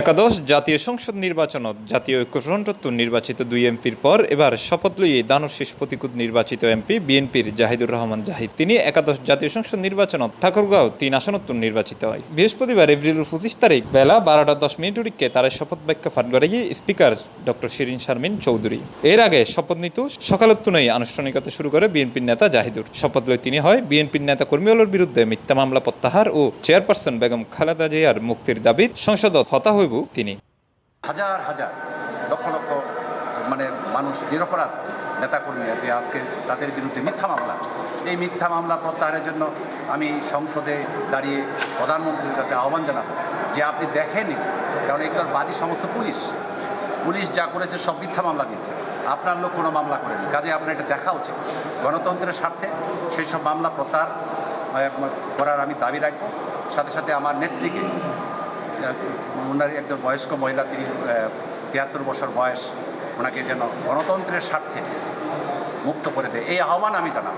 একাদশ জাতীয় সংসদ নির্বাচনত জাতীয় ঐক্যফ্রন্টত্ব নির্বাচিত দুই এমপির পর এবার শপথ লইয়ে দানব শেষ প্রতিকুদ নির্বাচিত এমপি বিএনপির জাহিদুর রহমান জাহিদ। তিনি একাদশ জাতীয় সংসদ নির্বাচনত ঠাকুরগাঁও তিন আসনত নির্বাচিত হয়। বৃহস্পতিবার এপ্রিলের পঁচিশ তারিখ বেলা বারোটা দশ মিনিট উড়িকে তার শপথ বাক্য পাঠ করাইয়ে স্পিকার ডক্টর শিরিন শারমিন চৌধুরী। এর আগে শপথ নিত সকালোত্তনই আনুষ্ঠানিকতা শুরু করে বিএনপির নেতা জাহিদুর। শপথ লই তিনি হয় বিএনপির নেতা কর্মীগুলোর বিরুদ্ধে মিথ্যা মামলা প্রত্যাহার ও চেয়ারপারসন বেগম খালেদা জিয়ার মুক্তির দাবি সংসদত হতা হইব তিনি। হাজার হাজার লক্ষ লক্ষ মানে মানুষ, নিরপরাধ নেতাকর্মী যে আজকে তাদের বিরুদ্ধে মিথ্যা মামলা। এই মিথ্যা মামলা প্রত্যাহারের জন্য আমি সংসদে দাঁড়িয়ে প্রধানমন্ত্রীর কাছে আহ্বান জানাব যে আপনি দেখেনি কারণ এগুলোর বাদী সমস্ত পুলিশ। পুলিশ যা করেছে সব মিথ্যা মামলা দিয়েছে। আপনার লোক কোনো মামলা করেনি। কাজে আপনার এটা দেখা উচিত। গণতন্ত্রের স্বার্থে সেই সব মামলা প্রত্যাহার করার আমি দাবি রাখব। সাথে সাথে আমার নেত্রীকে ওনার একজন বয়স্ক মহিলা তিরিশ তিয়াত্তর বছর বয়স ওনাকে যেন গণতন্ত্রের স্বার্থে মুক্ত করে দেয়। এই আহ্বান আমি জানাব।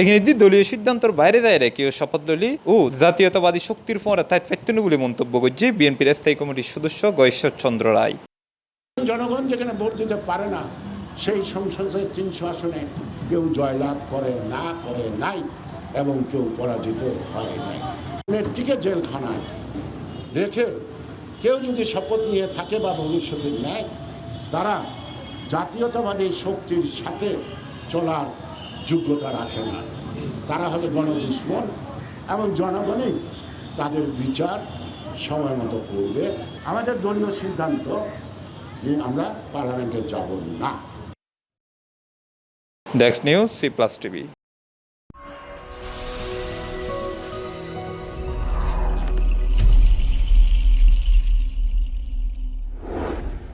এখানে দি দলীয় সিদ্ধান্তর বাইরে দায়েরে কেউ শপথ দলি ও জাতীয়তাবাদী শক্তির ফোঁড়া তাই ফেত্তনি বলে মন্তব্য করছে বিএনপির স্থায়ী কমিটির সদস্য গয়েশ্বর চন্দ্র রায়। জনগণ যেখানে ভোট দিতে পারে না সেই সংসদের তিনশো আসনে কেউ জয়লাভ করে না করে নাই এবং কেউ পরাজিত হয় নাই। নেত্রীকে জেলখানায় রেখে কেউ যদি শপথ নিয়ে থাকে বা ভবিষ্যতে নেয় তারা জাতীয়তাবাদী শক্তির সাথে চলার যোগ্যতা রাখে না। তারা হলো গণদুশ্মন এবং জনগণই তাদের বিচার সময় মতো করবে। আমাদের দলীয় সিদ্ধান্ত আমরা পার্লামেন্টে যাব না। ডেক্স নিউজ সি প্লাস টিভি